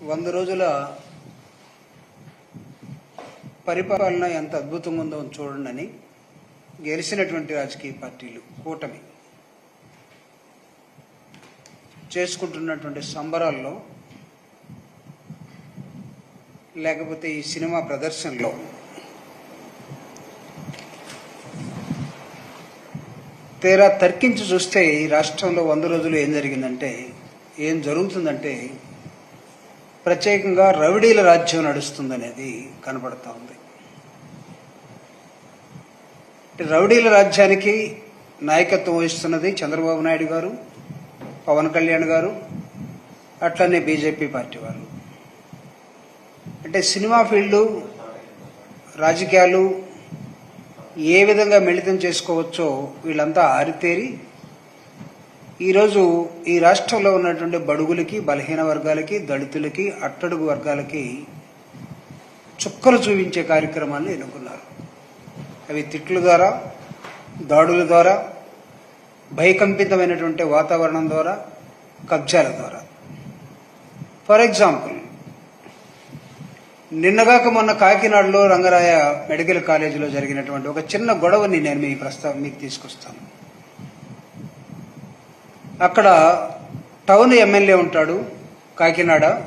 వంద రోజుల పరిపాలన ఎంత అద్భుతంగా ఉందో చూడండి అని గెలిచినటువంటి రాజకీయ పార్టీలు కూటమి చేసుకుంటున్నటువంటి సంబరాల్లో లేకపోతే ఈ సినిమా ప్రదర్శనలో తీరా తర్కించి చూస్తే ఈ రాష్ట్రంలో వంద రోజులు ఏం జరిగిందంటే ఏం జరుగుతుందంటే ప్రత్యేకంగా రౌడీల రాజ్యం నడుస్తుందనేది కనబడతా ఉంది. రౌడీల రాజ్యానికి నాయకత్వం వహిస్తున్నది చంద్రబాబు నాయుడు గారు పవన్ కళ్యాణ్ గారు అట్లనే బీజేపీ పార్టీ వారు అంటే సినిమా ఫీల్డ్ రాజకీయాలు ఏ విధంగా మిళితం చేసుకోవచ్చో వీళ్ళంతా ఆరితేరి ఈరోజు ఈ రాష్ట్రంలో ఉన్నటువంటి బడుగులకి బలహీన వర్గాలకి దళితులకి అట్టడుగు వర్గాలకి చుక్కలు చూపించే కార్యక్రమాన్ని ఎన్నుకున్నారు. అవి తిట్ల ద్వారా దాడుల ద్వారా భయకంపితమైనటువంటి వాతావరణం ద్వారా కబ్జాల ద్వారా. ఫర్ ఎగ్జాంపుల్ నిన్నగాక మొన్న కాకినాడలో రంగరాయ మెడికల్ కాలేజీలో జరిగినటువంటి ఒక చిన్న గొడవని నేను మీ ప్రస్తావం మీకు తీసుకొస్తాను. అక్కడ టౌన్ ఎమ్మెల్యే ఉంటాడు కాకినాడ.